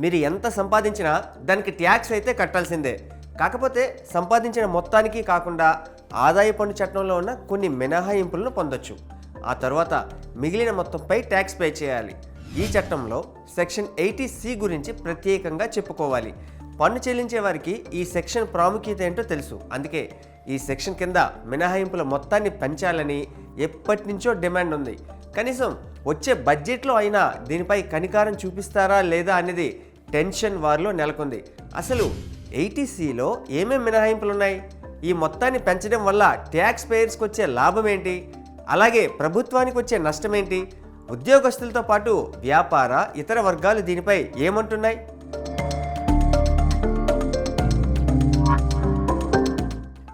మీరు ఎంత సంపాదించినా దానికి ట్యాక్స్ అయితే కట్టాల్సిందే. కాకపోతే సంపాదించిన మొత్తానికి కాకుండా ఆదాయ పన్ను చట్టంలో ఉన్న కొన్ని మినహాయింపులను పొందొచ్చు. ఆ తర్వాత మిగిలిన మొత్తంపై ట్యాక్స్ పే చేయాలి. ఈ చట్టంలో సెక్షన్ ఎయిటీ సి గురించి ప్రత్యేకంగా చెప్పుకోవాలి. పన్ను చెల్లించే వారికి ఈ సెక్షన్ ప్రాముఖ్యత ఏంటో తెలుసు. అందుకే ఈ సెక్షన్ కింద మినహాయింపుల మొత్తాన్ని పెంచాలని ఎప్పటి నుంచో డిమాండ్ ఉంది. కనీసం వచ్చే బడ్జెట్లో అయినా దీనిపై కనికారం చూపిస్తారా లేదా అనేది టెన్షన్ వారిలో నెలకొంది. అసలు ఎయిటీసీలో ఏమేం మినహాయింపులు ఉన్నాయి ఈ మొత్తాన్ని పెంచడం వల్ల ట్యాక్స్ పేయర్స్కి వచ్చే లాభం ఏంటి అలాగే ప్రభుత్వానికి వచ్చే నష్టం ఏంటి ఉద్యోగస్తులతో పాటు వ్యాపార ఇతర వర్గాలు దీనిపై ఏమంటున్నాయి?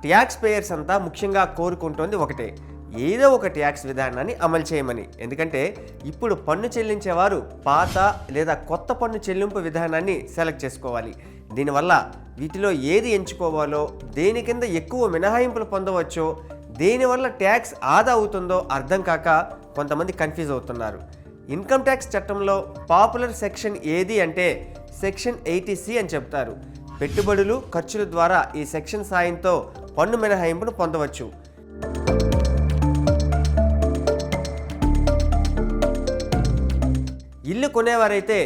ట్యాక్స్ పేయర్స్ అంతా ముఖ్యంగా కోరుకుంటోంది ఒకటే. ఏదో ఒక ట్యాక్స్ విధానాన్ని అమలు చేయమని. ఎందుకంటే ఇప్పుడు పన్ను చెల్లించేవారు పాత లేదా కొత్త పన్ను చెల్లింపు విధానాన్ని సెలెక్ట్ చేసుకోవాలి. దీనివల్ల వీటిలో ఏది ఎంచుకోవాలో దేని కింద ఎక్కువ మినహాయింపులు పొందవచ్చో దేనివల్ల ట్యాక్స్ ఆదా అవుతుందో అర్థం కాక కొంతమంది కన్ఫ్యూజ్ అవుతున్నారు. ఇన్కమ్ ట్యాక్స్ చట్టంలో పాపులర్ సెక్షన్ ఏది అంటే సెక్షన్ ఎయిటీ సి అని చెప్తారు. పెట్టుబడులు ఖర్చుల ద్వారా ఈ సెక్షన్ సాయంతో పన్ను మినహాయింపును పొందవచ్చు. కొనేవారైతే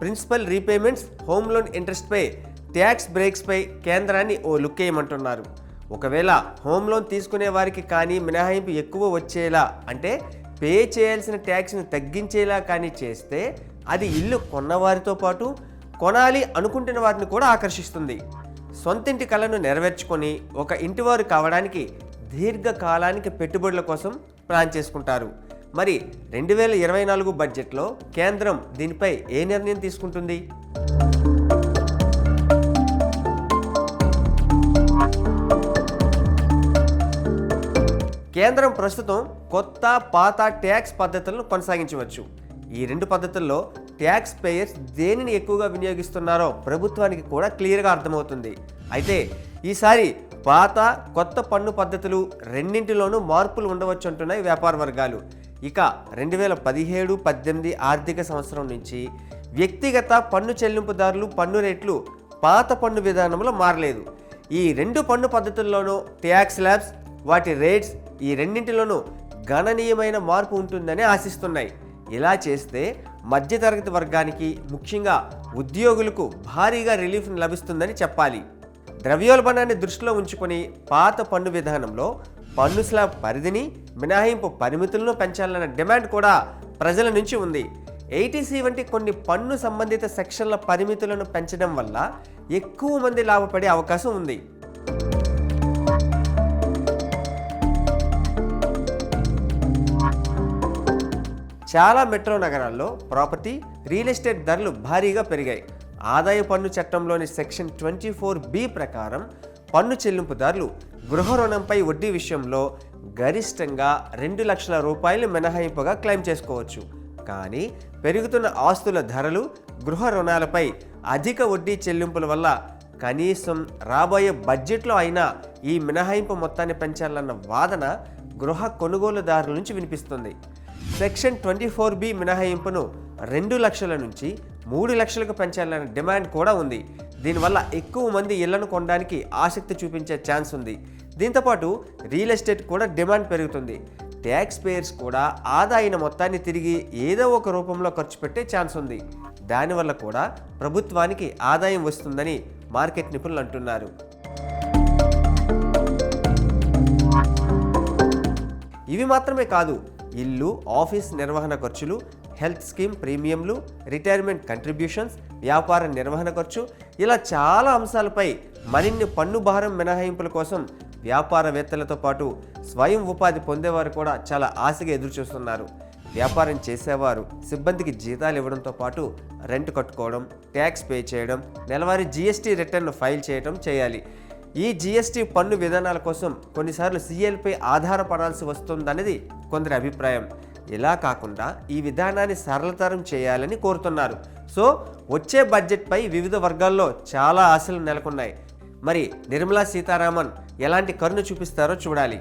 ప్రిన్సిపల్ రీపేమెంట్స్ హోమ్ లోన్ ఇంట్రెస్ట్పై ట్యాక్స్ బ్రేక్స్పై కేంద్రాన్ని ఓ లుక్ వేయమంటున్నారు ఒకవేళ హోమ్ లోన్ తీసుకునే వారికి కానీ మినహాయింపు ఎక్కువ వచ్చేలా అంటే పే చేయాల్సిన ట్యాక్స్ని తగ్గించేలా కానీ చేస్తే అది ఇల్లు కొన్నవారితో పాటు కొనాలి అనుకుంటున్న వారిని కూడా ఆకర్షిస్తుంది. సొంతింటి కళను నెరవేర్చుకొని ఒక ఇంటివారు కావడానికి దీర్ఘకాలానికి పెట్టుబడుల కోసం ప్లాన్ చేసుకుంటారు. మరి రెండు వేల ఇరవై నాలుగు బడ్జెట్లో కేంద్రం దీనిపై ఏ నిర్ణయం తీసుకుంటుంది? కేంద్రం ప్రస్తుతం కొత్త పాత ట్యాక్స్ పద్ధతులను కొనసాగించవచ్చు. ఈ రెండు పద్ధతుల్లో ట్యాక్స్ పేయర్స్ దేనిని ఎక్కువగా వినియోగిస్తున్నారో ప్రభుత్వానికి కూడా క్లియర్గా అర్థమవుతుంది. అయితే ఈసారి పాత కొత్త పన్ను పద్ధతులు రెండింటిలోనూ మార్పులు ఉండవచ్చు అంటున్నాయి వ్యాపార వర్గాలు. ఇక రెండు వేల పదిహేడు పద్దెనిమిది ఆర్థిక సంవత్సరం నుంచి వ్యక్తిగత పన్ను చెల్లింపుదారులు పన్ను రేట్లు పాత పన్ను విధానంలో మారలేదు. ఈ రెండు పన్ను పద్ధతుల్లోనూ ట్యాక్స్ ల్యాబ్స్ వాటి రేట్స్ ఈ రెండింటిలోనూ గణనీయమైన మార్పు ఉంటుందని ఆశిస్తున్నాయి. ఇలా చేస్తే మధ్యతరగతి వర్గానికి ముఖ్యంగా ఉద్యోగులకు భారీగా రిలీఫ్ లభిస్తుందని చెప్పాలి. ద్రవ్యోల్బణాన్ని దృష్టిలో ఉంచుకొని పాత పన్ను విధానంలో పన్ను స్లాబ్ పరిధిని మినహాయింపు పరిమితులను పెంచాలన్న డిమాండ్ కూడా ప్రజల నుంచి ఉంది. ఎయిటీసీ వంటి కొన్ని పన్ను సంబంధిత సెక్షన్ల పరిమితులను పెంచడం వల్ల ఎక్కువ మంది లాభపడే అవకాశం ఉంది. చాలా మెట్రో నగరాల్లో ప్రాపర్టీ రియల్ ఎస్టేట్ ధరలు భారీగా పెరిగాయి. ఆదాయ పన్ను చట్టంలోని సెక్షన్ ట్వంటీ ఫోర్ బి ప్రకారం పన్ను చెల్లింపుదారులు గృహ రుణంపై వడ్డీ విషయంలో గరిష్టంగా రెండు లక్షల రూపాయలు మినహాయింపుగా క్లెయిమ్ చేసుకోవచ్చు. కానీ పెరుగుతున్న ఆస్తుల ధరలు గృహ రుణాలపై అధిక వడ్డీ చెల్లింపుల వల్ల కనీసం రాబోయే బడ్జెట్లో అయినా ఈ మినహాయింపు మొత్తాన్ని పెంచాలన్న వాదన గృహ కొనుగోలుదారుల నుంచి వినిపిస్తుంది. సెక్షన్ ట్వంటీ ఫోర్ బి మినహాయింపును రెండు లక్షల నుంచి మూడు లక్షలకు పెంచాలనే డిమాండ్ కూడా ఉంది. దీనివల్ల ఎక్కువ మంది ఇళ్ళను కొనడానికి ఆసక్తి చూపించే ఛాన్స్ ఉంది. దీంతోపాటు రియల్ ఎస్టేట్ కూడా డిమాండ్ పెరుగుతుంది. ట్యాక్స్ పేయర్స్ కూడా ఆదా అయిన మొత్తాన్ని తిరిగి ఏదో ఒక రూపంలో ఖర్చు పెట్టే ఛాన్స్ ఉంది. దానివల్ల కూడా ప్రభుత్వానికి ఆదాయం వస్తుందని మార్కెట్ నిపుణులు అంటున్నారు. ఇవి మాత్రమే కాదు ఇల్లు ఆఫీస్ నిర్వహణ ఖర్చులు health scheme premiums retirement contributions వ్యాపార నిర్వహణ ఖర్చు ఇలా చాలా అంశాలపై మరిన్ని పన్ను భారం మినహాయింపుల కోసం వ్యాపారవేత్తలతో పాటు స్వయం ఉపాధి పొందేవారు కూడా చాలా ఆశగా ఎదురుచూస్తున్నారు. వ్యాపారం చేసేవారు సిబ్బందికి జీతాలు ఇవ్వడంతో పాటు రెంట్ కట్టుకోవడం ట్యాక్స్ పే చేయడం నెలవారీ జీఎస్టీ రిటర్న్ ఫైల్ చేయడం చేయాలి. ఈ జీఎస్టీ పన్ను విధానాల కోసం కొన్నిసార్లు సీఎల్పై ఆధారపడాల్సి వస్తుందనేది కొందరి అభిప్రాయం. ఇలా కాకుండా ఈ విధానాన్ని సరళతరం చేయాలని కోరుతున్నారు. సో వచ్చే బడ్జెట్పై వివిధ వర్గాల్లో చాలా ఆశలు నెలకొన్నాయి. మరి నిర్మలా సీతారామన్ ఎలాంటి కరుణ చూపిస్తారో చూడాలి.